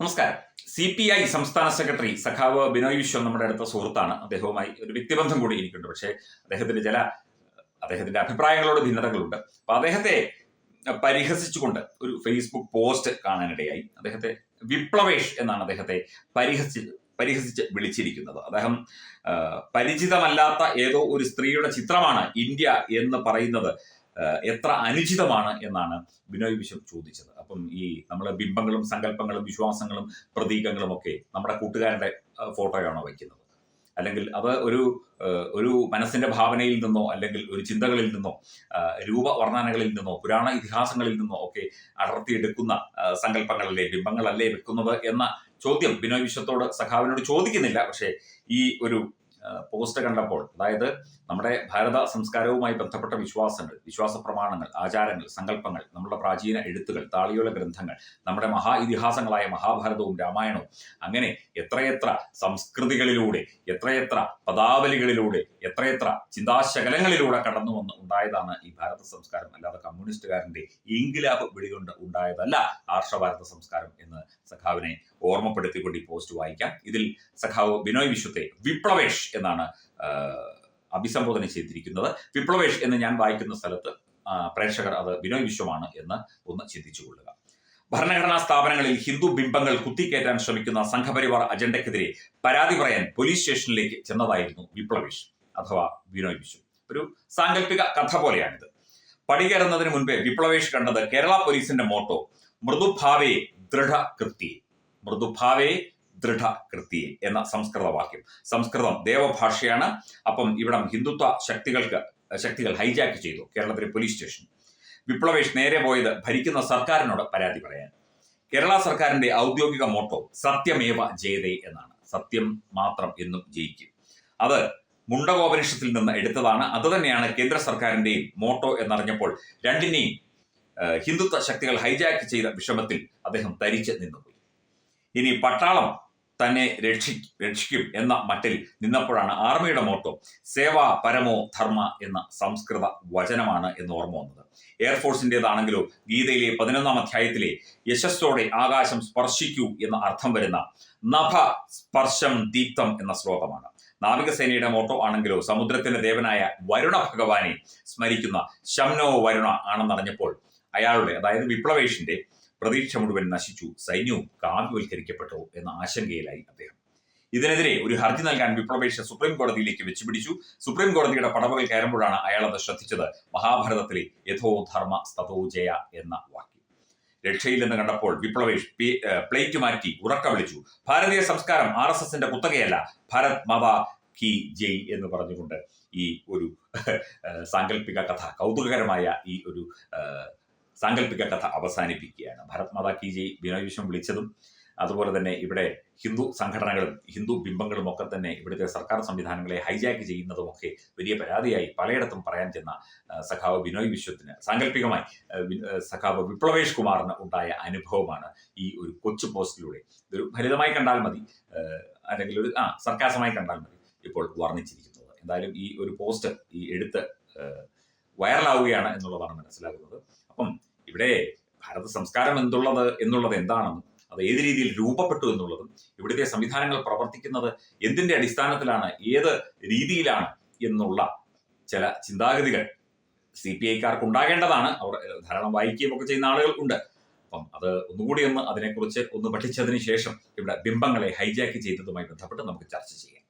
നമസ്കാരം. C P I സംസ്ഥാന secretary സഖാവ് ബിനോയ് വിശ്വം നമ്മുടെ അടുത്ത സുഹൃത്താണ്. അദ്ദേഹവുമായി ഒരു വ്യക്തിബന്ധം കൂടി എനിക്കുണ്ട്. പക്ഷേ അദ്ദേഹത്തിന്റെ ചില അദ്ദേഹത്തിന്റെ അഭിപ്രായങ്ങളോട് ഭിന്നതകളുണ്ട്. അപ്പൊ അദ്ദേഹത്തെ പരിഹസിച്ചുകൊണ്ട് ഒരു ഫേസ്ബുക്ക് പോസ്റ്റ് കാണാനിടയായി. അദ്ദേഹത്തെ വിപ്ലവേഷ് എന്നാണ് അദ്ദേഹത്തെ പരിഹസി പരിഹസിച്ച് വിളിച്ചിരിക്കുന്നത്. അദ്ദേഹം പരിചിതമല്ലാത്ത ഏതോ ഒരു സ്ത്രീയുടെ ചിത്രമാണ് ഇന്ത്യ എന്ന് പറയുന്നത്. എത്ര അനുചിതമാണ് എന്നാണ് ബിനോയ് വിശ്വം ചോദിച്ചത്. അപ്പം ഈ നമ്മുടെ ബിംബങ്ങളും സങ്കല്പങ്ങളും വിശ്വാസങ്ങളും പ്രതീകങ്ങളും ഒക്കെ നമ്മുടെ കൂട്ടുകാരുടെ ഫോട്ടോയാണോ വയ്ക്കുന്നത്? അല്ലെങ്കിൽ അത് ഒരു ഒരു മനസ്സിന്റെ ഭാവനയിൽ നിന്നോ അല്ലെങ്കിൽ ഒരു ചിന്തകളിൽ നിന്നോ രൂപ വർണനകളിൽ നിന്നോ പുരാണ ഇതിഹാസങ്ങളിൽ നിന്നോ ഒക്കെ അടർത്തിയെടുക്കുന്ന സങ്കല്പങ്ങളല്ലേ ബിംബങ്ങളല്ലേ വെക്കുന്നത് എന്ന ചോദ്യം ബിനോയ് വിശ്വത്തോട് സഖാവിനോട് ചോദിക്കുന്നില്ല. പക്ഷേ ഈ ഒരു പോസ്റ്റ് കണ്ടപ്പോൾ അതായത് നമ്മുടെ ഭാരത സംസ്കാരവുമായി ബന്ധപ്പെട്ട വിശ്വാസങ്ങൾ വിശ്വാസ പ്രമാണങ്ങൾ ആചാരങ്ങൾ സങ്കല്പങ്ങൾ നമ്മുടെ പ്രാചീന എഴുത്തുകൾ താളിയോല ഗ്രന്ഥങ്ങൾ നമ്മുടെ മഹാ ഇതിഹാസങ്ങളായ മഹാഭാരതവും രാമായണവും അങ്ങനെ എത്രയെത്ര സംസ്കൃതികളിലൂടെ എത്രയെത്ര പദാവലികളിലൂടെ എത്രയെത്ര ചിന്താശകലങ്ങളിലൂടെ കടന്നു വന്ന് ഉണ്ടായതാണ് ഈ ഭാരത സംസ്കാരം. അല്ലാതെ കമ്മ്യൂണിസ്റ്റുകാരന്റെ ഇംഗ്ലാബ് വിളികൊണ്ട് ഉണ്ടായതല്ല ആർഷഭാരത സംസ്കാരം എന്ന് സഖാവിനെ ഓർമ്മപ്പെടുത്തിക്കൊണ്ട് ഈ പോസ്റ്റ് വായിക്കാം. ഇതിൽ സഖാവ് ബിനോയ് വിശ്വത്തെ വിപ്ലവേഷ് എന്നാണ് അഭിസംബോധന ചെയ്തിരിക്കുന്നത്. വിപ്ലവേഷ് എന്ന് ഞാൻ വായിക്കുന്ന സ്ഥലത്ത് പ്രേക്ഷകർ അത് ബിനോയ് വിശ്വമാണ് എന്ന് ഒന്ന് ചിന്തിച്ചു കൊള്ളുക. ഭരണഘടനാ സ്ഥാപനങ്ങളിൽ ഹിന്ദു ബിംബങ്ങൾ കുത്തിക്കയറ്റാൻ ശ്രമിക്കുന്ന സംഘപരിവാർ അജണ്ടയ്ക്കെതിരെ പരാതി പറയാൻ പോലീസ് സ്റ്റേഷനിലേക്ക് ചെന്നതായിരുന്നു വിപ്ലവേഷ് അഥവാ ബിനോയ് വിശ്വം. ഒരു സാങ്കല്പിക കഥ പോലെയാണിത്. പടികയറുന്നതിന് മുൻപേ വിപ്ലവേഷ് കണ്ടത് കേരള പോലീസിന്റെ മോട്ടോ മൃദുഭാവേ ദൃഢ കൃത്യേ മൃദുഭാവേ ദൃഢ കൃത്യേ എന്ന സംസ്കൃത വാക്യം സംസ്കൃതം ദേവഭാഷയാണ്. അപ്പം ഇവിടം ഹിന്ദുത്വ ശക്തികൾക്ക് ശക്തികൾ ഹൈജാക്ക് ചെയ്തു കേരളത്തിലെ പോലീസ് സ്റ്റേഷൻ വിപ്ലവേഷ് നേരെ പോയത് ഭരിക്കുന്ന സർക്കാരിനോട് പരാതി പറയാൻ. കേരള സർക്കാരിന്റെ ഔദ്യോഗിക മോട്ടോ സത്യമേവ ജയതേ എന്നാണ്. സത്യം മാത്രം എന്നും ജയിക്കും. അത് മുണ്ടകോപനിഷത്തിൽ നിന്ന് എടുത്തതാണ്. അതുതന്നെയാണ് കേന്ദ്ര സർക്കാരിന്റെയും മോട്ടോ എന്നറിഞ്ഞപ്പോൾ രണ്ടിനെയും ഹിന്ദുത്വ ശക്തികൾ ഹൈജാക്ക് ചെയ്ത വിഷമത്തിൽ അദ്ദേഹം തരിച്ച് നിന്നുപോയി. ഇനി പട്ടാളം തന്നെ രക്ഷി രക്ഷിക്കും എന്ന മട്ടിൽ നിന്നപ്പോഴാണ് ആർമിയുടെ മോട്ടോ സേവ പരമോ ധർമ്മ എന്ന സംസ്കൃത വചനമാണ് എന്ന് ഓർമ്മ വന്നത്. എയർഫോഴ്സിന്റെതാണെങ്കിലോ ഗീതയിലെ പതിനൊന്നാം അധ്യായത്തിലെ യശസ്സോടെ ആകാശം സ്പർശിക്കൂ എന്ന അർത്ഥം വരുന്ന നഭ സ്പർശം ദീപ്തം എന്ന ശ്ലോകമാണ്. നാവികസേനയുടെ മോട്ടോ ആണെങ്കിലോ സമുദ്രത്തിന്റെ ദേവനായ വരുണ ഭഗവാനെ സ്മരിക്കുന്ന ശംനോ വരുണ ആണെന്നറിഞ്ഞപ്പോൾ അയാളുടെ അതായത് വിപ്ലവേഷിന്റെ പ്രതീക്ഷ മുഴുവൻ നശിച്ചു. സൈന്യവും കാവ്യവൽക്കരിക്കപ്പെട്ടു എന്ന ആശങ്കയിലായി അദ്ദേഹം. ഇതിനെതിരെ ഒരു ഹർജി നൽകാൻ വിപ്ലവേഷ സുപ്രീം കോടതിയിലേക്ക് വെച്ചുപിടിച്ചു. സുപ്രീം കോടതിയുടെ പടവുകൾ കയറുമ്പോഴാണ് അയാൾ അത് ശ്രദ്ധിച്ചത്. മഹാഭാരതത്തിലെ യഥോ ധർമ്മ സ്തോ ജയ എന്ന വാക്യം രക്ഷയില്ലെന്ന് കണ്ടപ്പോൾ വിപ്ലവേഷ് പ്ലേറ്റ് മാറ്റി ഉറക്ക വിളിച്ചു. ഭാരതീയ സംസ്കാരം ആർ എസ് എസിന്റെ കുത്തകയല്ല. ഭരത് മാതാ കി ജയ് എന്ന് പറഞ്ഞുകൊണ്ട് ഈ ഒരു സാങ്കല്പിക കഥ കൗതുകകരമായ ഈ ഒരു സാങ്കല്പിക കഥ അവസാനിപ്പിക്കുകയാണ്. ഭരത് മാതാ കി ജി ബിനോയ് വിശ്വം വിളിച്ചതും അതുപോലെ തന്നെ ഇവിടെ ഹിന്ദു സംഘടനകളും ഹിന്ദു ബിംബങ്ങളും ഒക്കെ തന്നെ ഇവിടുത്തെ സർക്കാർ സംവിധാനങ്ങളെ ഹൈജാക്ക് ചെയ്യുന്നതുമൊക്കെ വലിയ പരാതിയായി പലയിടത്തും പറയാൻ ചെന്ന സഖാവ് ബിനോയ് വിശ്വത്തിന്. സാങ്കല്പികമായി സഖാവ് വിപ്ലവേഷ് കുമാറിന് ഉണ്ടായ അനുഭവമാണ് ഈ ഒരു കൊച്ചു പോസ്റ്റിലൂടെ. ഒരു ഫലിതമായി കണ്ടാൽ മതി. അല്ലെങ്കിൽ ഒരു ആ സർക്കാസമായി കണ്ടാൽ മതി. ഇപ്പോൾ വർണിച്ചിരിക്കുന്നത്. എന്തായാലും ഈ ഒരു പോസ്റ്റ് ഈ എടുത്ത് വൈറലാവുകയാണ് എന്നുള്ളതാണ് മനസ്സിലാകുന്നത്. അപ്പം ഇവിടെ ഭാരത സംസ്കാരം എന്തുള്ളത് എന്നുള്ളത് എന്താണെന്നും അത് ഏത് രീതിയിൽ രൂപപ്പെട്ടു എന്നുള്ളതും ഇവിടുത്തെ സംവിധാനങ്ങൾ പ്രവർത്തിക്കുന്നത് എന്തിന്റെ അടിസ്ഥാനത്തിലാണ് ഏത് രീതിയിലാണ് എന്നുള്ള ചില ചിന്താഗതികൾ സി പി ഐക്കാർക്ക് ഉണ്ടാകേണ്ടതാണ് അവർ ധാരാളം വായിക്കുകയും ഒക്കെ ചെയ്യുന്ന ആളുകൾ ഉണ്ട്. അപ്പം അത് ഒന്നുകൂടി ഒന്ന് അതിനെക്കുറിച്ച് ഒന്ന് പഠിച്ചതിന് ശേഷം ഇവിടെ ബിംബങ്ങളെ ഹൈജാക്ക് ചെയ്തതുമായി ബന്ധപ്പെട്ട് നമുക്ക് ചർച്ച ചെയ്യാം.